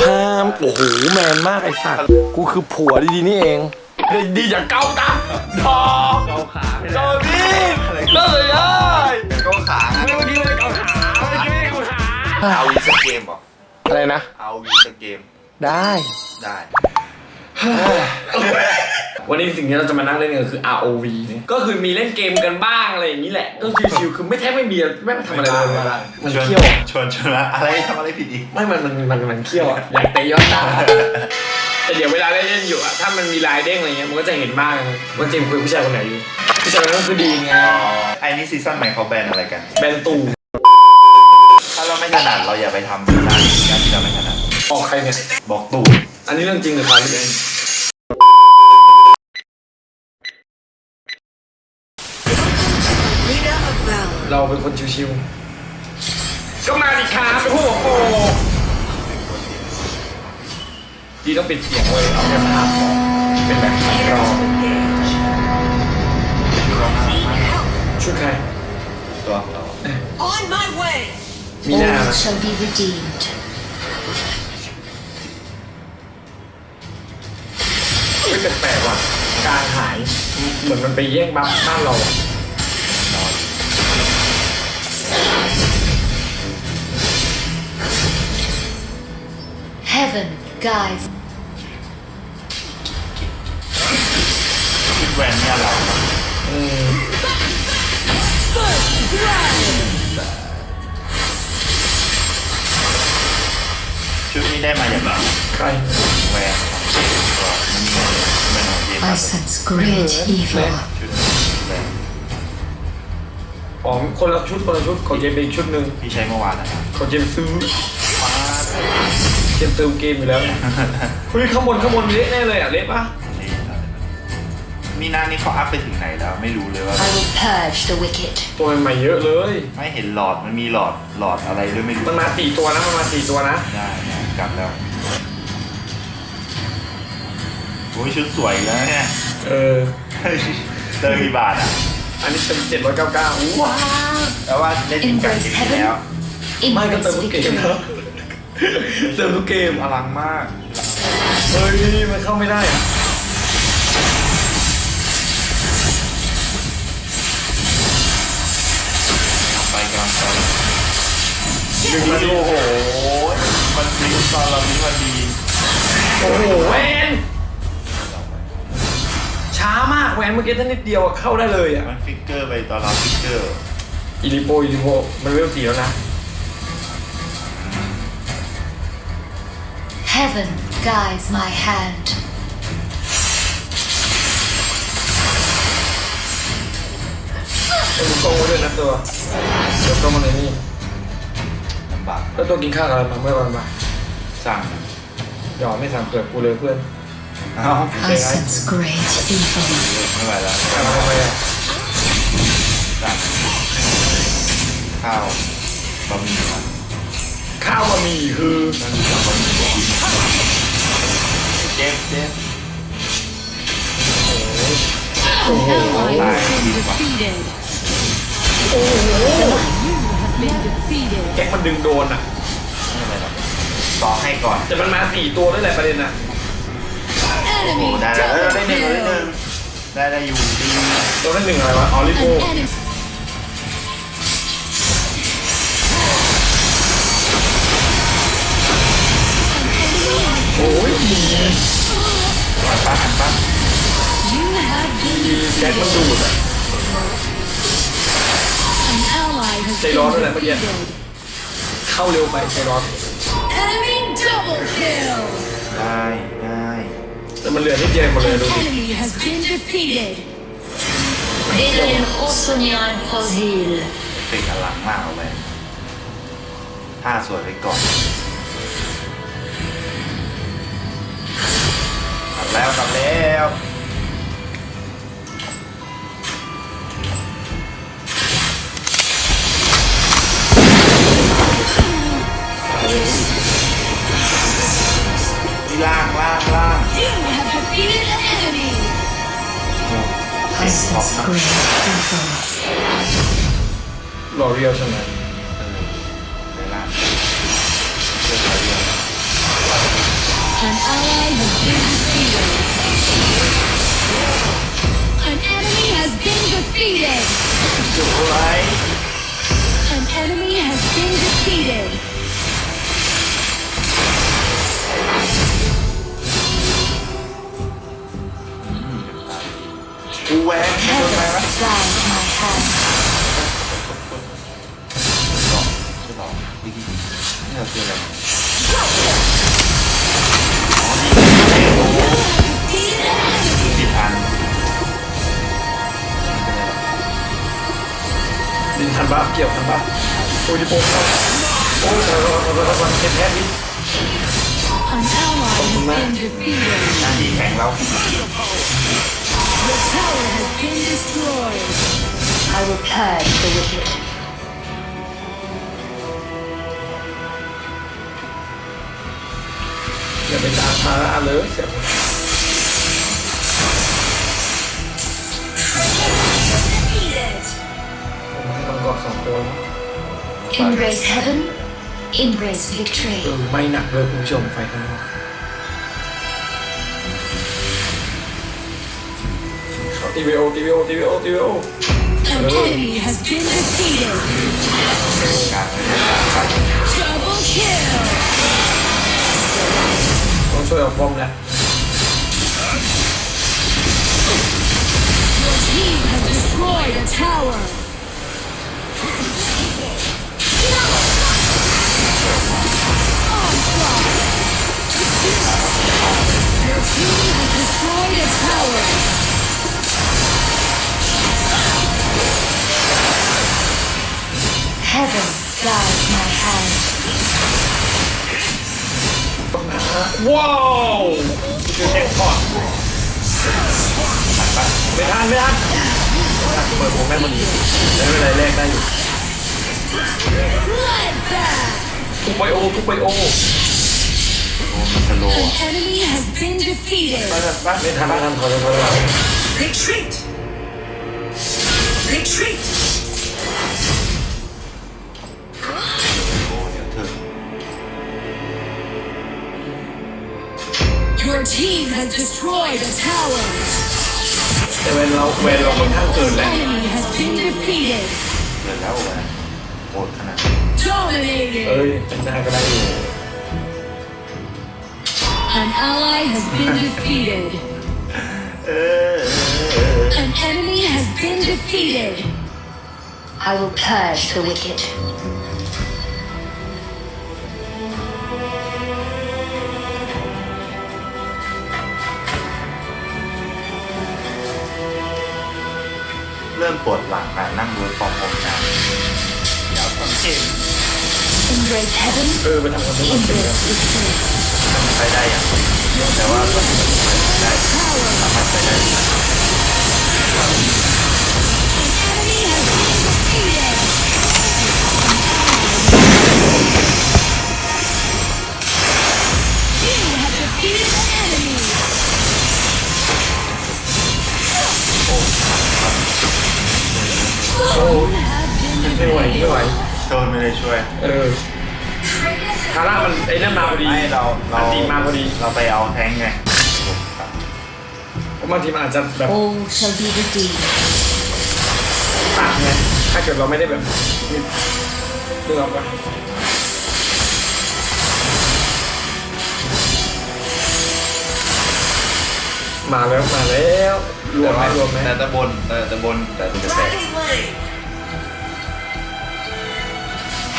พามโอ้โหแมนมากไอ้สัตว์กูคือผัวดีๆนี่เอง ดีอย่างเกาตาทอเกาขาจอนี่เลิกเลยได้เกาขาเมื่อกี้ไม่ได้เกาขาเมื่อกี้ไม่ได้เกาขาเอาวีสเกมบอกอะไรนะ เอาวีสเกม ได้ ได้ วันนี้สิ่งที่เราจะมานั่งเล่นกันคือ ROV เนี่ยก็คือมีเล่นเกมกันบ้างอะไรอย่างนี้แหละ ก็ชิวๆคือไม่แทบไม่มีไม่ทำอะไรเลยมันชวนเขี้ยวอะชวนชวนละอะไรทำอะไรผิดอีก ไม่มันมันมันมันเขี้ยวอะอยากเตะยอดตาแต่เดี๋ยวเวลาเล่นเล่นอยู่อะถ้ามันมีลายเด้งอะไรเงี้ยมันก็จะเห็นบ้างว่าเจมส์คุยกับผู้ชายคนไหนอยู่ผู้ชายคนนั้นก็คือดีไงอ๋อไอ้นี่ซีซั่นใหม่เขาแบนอะไรกัน แบนตูถ้าเราไม่ถนัดเราอย่าไปทำด้านด้านที่เราไม่ถนัดออกใครเนี่ยบอกตู่อันนี้เรื่องจริงหรือครับพี่เบน Leader เราเป็นคนชิวๆก็มาดิครับโอ้โหดีต้องปิดเสียงเว้ยเอาแค่ภาพพอเป็นแบบรอ Engage. ชุดใครตัวเรา On my way. มีหน้า All นะ shall be redeemed. ไม่แปลกๆว่ะ การหายเหมือนมันไปแย่งบ้านบ้านเรา อะ Heaven guides คิดแวนเนี่ยเราอืมชุดนี้ได้มาจากไหนใครแวนของเจมส์ก็มันมีแวนของเจมส์ I sense great evil. ชุดแวนอ๋อคนละชุดคนละชุดของเจมส์เป็นอีกชุดหนึ่งที่ใช้เมื่อวานนะครับของเจมส์ซื้อฟ้าเจ มส์เติมเกมอยู่แล้วเฮ้ยข้างบนข้างบนเละแน่เลยอะเละปะนี่ครับมีนานี่เขาอัพไปถึงไหนแล้วไม่รู้เลยว่า I will purge the wicked. ตัวใหม่ๆเยอะเลย ไม่เห็นหลอดมันมีหลอดหลอดอะไรด้วยไม่รู้มันมาสี่ตัวนะมันมาสี่ตัวนะได้ได้กลับแล้วโอ้ยชุดสวยแล้วเนี่ยเออเฮ้ยเติมกี่บาทอะ อันนี้เป็นเจ็ดร้อยเก้าเก้าว้าวแต่ว่าเล่นจริงจังจริงๆแล้วไม่ก็เติม Embrace ทุกเกม victory. นะ เติมทุกเกมอลังมาก เฮ้ย มันเข้าไม่ได้อะไปกำลังไปดึงมาดูโอ้โห มันพลิกตอนเรานี้พอดีโอ้โหแวนช้ามากแวนเมื่อกี้ถ้านิดเดียวอะเข้าได้เลยอะ มันฟิกเกอร์ไปตอนเราฟิกเกอร์ อิริโปอิริโปมันเวลสี่แล้วนะ Heaven guides my hand. เป็นลูกโกงไว้ด้วยนะตัวเดี๋ยวก็มาในนี่ลำบากแล้วตัวกินข้าวกับอะไรมาเมื่อวันมาสั่งหยอมไม่สั่งเปลือกกูเลยเพื่อนเอ้า I sense great evil. ไม่ไหวแล้วสั่งมาทำไมอะสั่งข้าวบะหมี่ครับข้าวบะหมี่คือนั่นคือบะหมี่ โอ้โหตายดีกว่าแก๊กมันดึงโดนอะไม่เป็นไรหรอกต่อให้ก่อนแต่มันมาสี่ตัวด้วยแหละประเด็นอะโอ้โหได้แล้วเออได้หนึ่งได้หนึ่งได้ได้อยู่ดีตัวนั้นหนึ่งอะไรวะออริโปโอ้ยดีหันปั๊บหัน ปั๊บดีแก๊กมันดูดอะใจร้อนด้วยแหละเมื่อกี้เข้าเร็วไปใจร้อน Enemy double kill. ได้ได้แต่มันเหลือนิดเดียวหมดเลยดูดิ Enemy has been defeated. Villain Osonian Hozil. เฟกอลังมากเอาไปท่าสวยไปก่อนกลับแล้วกลับแล้ว ราะนะ An ally has been defeated. An enemy has been defeated. Right. An enemy has been defeated. กูแหวงโดนไหม Heaven วะ guides my hand. หรอใช่หรอวิธีนี่เราคืออะไรอ๋อดีผิดอันไม่เป็นไรหรอกดินทันปะเกี่ยวทันปะโอ้ยโป้เข้าโอ้ยขอโทษขอโทษขอโทษเก็บแพ้ดิ An ally has been defeated. หน้าที่แข่งเรา The tower has been destroyed. I will purge the wicked. อย่าไปตามภาระเลยเสีย Defeated. ผมให้มังกรสองตัวนะ Embrace heaven. Embrace victory. เออไม่หนักเลยคุณผู้ชมไฟข้างนอก ทีวีโอทีวีโอทีวีโอทีวีโอ An enemy has been defeated. กลางเลยเนี่ยกลางไป Double kill. ต้องช่วยเอาป้อมแล้ว Your team has destroyed a tower. Onslaught. Your team has destroyed a tower. Heaven guides my hand. ว้าวคือแจ็คพอตไม่ทันไม่ทันเปิดผมแม่มันดีไม่เป็นไรแรกได้อยู่ Bloodbath. ทุกไปโอทุกไปโอโอ้มันสโลว์ An อะ enemy has been defeated. ไม่ทันไม่ทันไม่ทันถอยถอยถอย Retreat. Retreat. team has destroyed a tower. แต่เวนเราเวนเราค่อนข้างเกิน An แล้ว enemy has been defeated. เกิดแล้วแหวนโหดขนาดนี้ Dominated. เอ้ยเป็นได้ก็ได้อยู่ An ally has been defeated. เออ An enemy has been defeated. I will purge the wicked. เริ่มปวดหลังนะนั่งดูฟอร์มผมนะเดี๋ยวต้องเก่ง Embrace heaven. เออไปทำกันทุกคน Embrace victory. ไปได้อย่างแต่ว่าต้องได้สามารถไปได้ Enemy has been defeated. ช่วยเออคาร่ามันไอ้นั่นมาพอดีไม่เราเราอันตีมาพอดีเราไปเอาแทงไงเพราะบางทีมันอาจจะแบบ All shall be redeemed. ตัดไงถ้าเกิดเราไม่ได้แบบนี่เรื่องปะมาแล้วมาแล้วรวมไหมรวมไหมแต่ตะบนแต่ตะบนแต่ตะแตก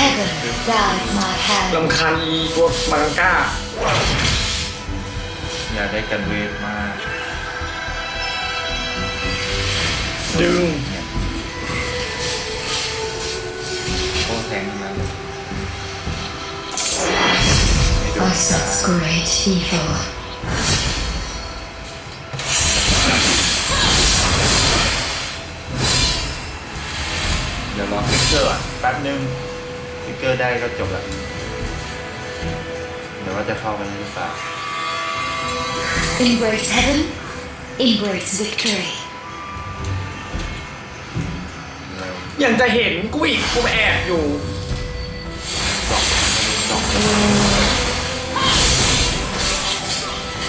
Heaven guides my hand. ลำคาญอีพวกมากังก้า อยากได้กันเวฟมากดึงเนี่ยโคตรแทงทั้งนั้นเลยไม่โด I นจ้า sense great evil. เดี๋ยวรอฟิกเกอร์อะแป๊บนึง ฟิกเกอร์ได้ก็จบละเดี๋ยวว่าจะเข้ากันหรือเปล่า Embrace heaven. Embrace victory. เร็วยังจะเห็นกูอีกกูแอบอยู่ สองสอง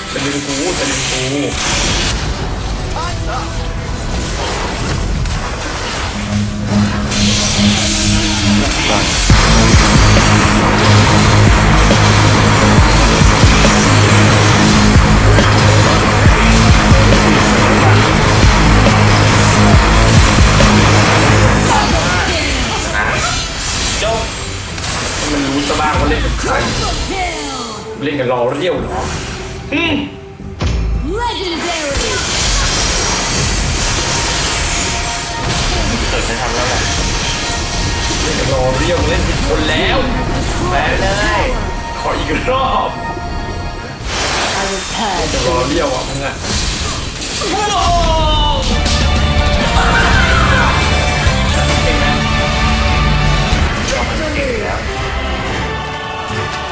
เป็นกูจ เล่นกับรอเรียวเหรออืม Legendary! เกิดไม่ทันแล้วแหละเล่นกับรอเรียวเล่นผิดคนแล้วแพ้เลย ขออีกรอบ I will purge รอเรียวอะมึงอะเ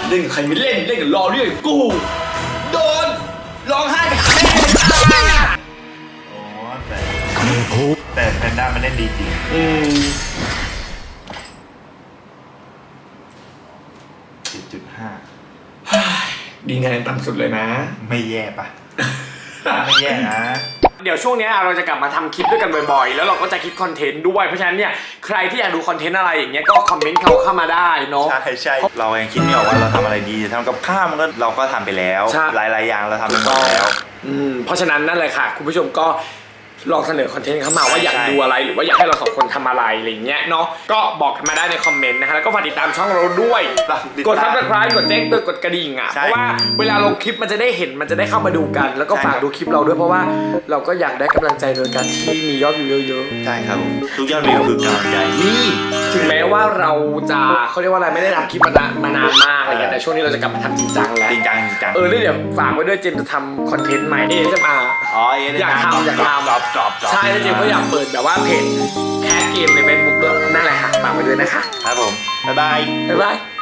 เล่นกับใครไม่เล่นเล่นกับรอเรียวอย่างกู โดนร้องไห้ไปหาแม่โอ้แต่แต่แพนด้ามันเล่นดีจริงอืม10.5ดีคะแนนต่ำสุดเลยนะ ไม่แย่ปะ ไม่แย่นะ เดี๋ยวช่วงเนี้ยเราจะกลับมาทำคลิปด้วยกันบ่อยๆ แล้วเราก็จะคิดคอนเทนต์ด้วย เพราะฉะนั้นเนี่ยใครที่อยากดูคอนเทนต์อะไรอย่างเงี้ยก็คอมเมนต์เขาเข้ามาได้เนาะ ใช่ใช่เรายังคิดไม่ออกว่าเราทำอะไรดีทำกับข้าวมันก็เราก็ทำไปแล้วใช่หลายๆอย่างเราทำไปหมดแล้วอืมเพราะฉะนั้นนั่นเลยค่ะ คุณผู้ชมก็ ลองเสนอคอนเทนต์เข้ามาว่าอยากใช่ดูอะไร หรือว่าอยากให้เราสองคนทำอะไรอะไรอย่างเงี้ยเนาะก็บอกกันมาได้ในคอมเมนต์นะคะแล้วก็ฝากติดตามช่องเราด้วย กด subscribe กดแจ้งเตือนกดกระดิ่งอะใช่ เพราะว่าเวลาลงคลิปมันจะได้เห็นมันจะได้เข้ามาดูกัน แล้วก็ฝากดูคลิปเราด้วยเพราะว่าเราก็อยากได้กำลังใจโดยการที่มียอดวิวเยอะๆ ใช่ครับผมทุกยอดวิวคือกำลังใจ นี่ถึงแม้ว่าเราจะเขาเรียกว่าอะไรไม่ได้ทำคลิปมานานมานานมากอะไรเงี้ยแต่ช่วงนี้เราจะกลับมาทำจริงจังแล้วจริงจังจริงจังเออแล้วเดี๋ยวฝากไว้ด้วยเจมส์จะทำคอนเทนต์ใหม่ ASMR อ๋อเได้อยากทำอยากทำจอบจอบจอบใช่แล้วเจมส์ก็อยากเปิดแบบว่าเพจแคสเกมในเฟซบุ๊กด้วยนั่นแหละค่ะฝากไว้ด้วยนะคะ ครับผม บ๊ายบาย บ๊ายบาย